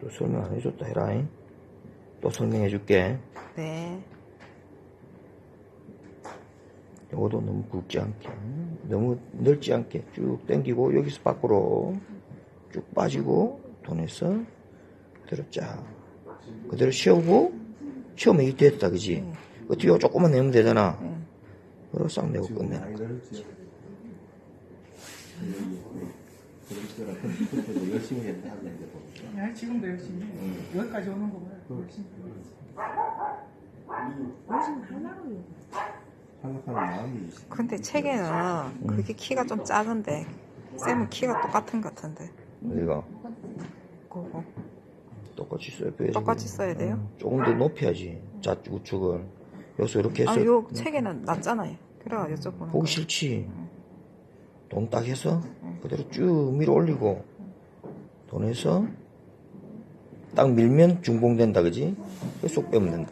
또 설명 안 해줬다 해라잉. 또 설명해 줄게. 네. 요것도 너무 굵지 않게, 너무 넓지 않게 쭉 당기고 여기서 밖으로 쭉 빠지고 돈에서 그대로 쫙 그대로 쉬우고 쉬우면 이 됐다 그지? 그 뒤로 조금만 내면 되잖아. 네. 그리고 싹 내고 끝내. 많이 넓지. 거라 그때도 열심히 했다 하는데 보니까. 야, 지금도 열심히 해. 여기까지 오는 거 봐요. 열심히. 생각하는 마음이 있어. 근데 책에는 그게 키가 좀 작은데 쌤은 키가 똑같은 것 같은데 우리가 그거 똑같이 써야 돼. 똑같이 써야 돼요? 조금 더 높여야지. 좌측 우측을. 여기서 이렇게 해서 아요 책에는 낮잖아요 그래가 여쭤보는 보기 거 싫지. 돈 딱 해서 그대로 쭉 밀어 올리고 돈에서 딱 밀면 중봉된다 그지? 쏙 빼면 된다.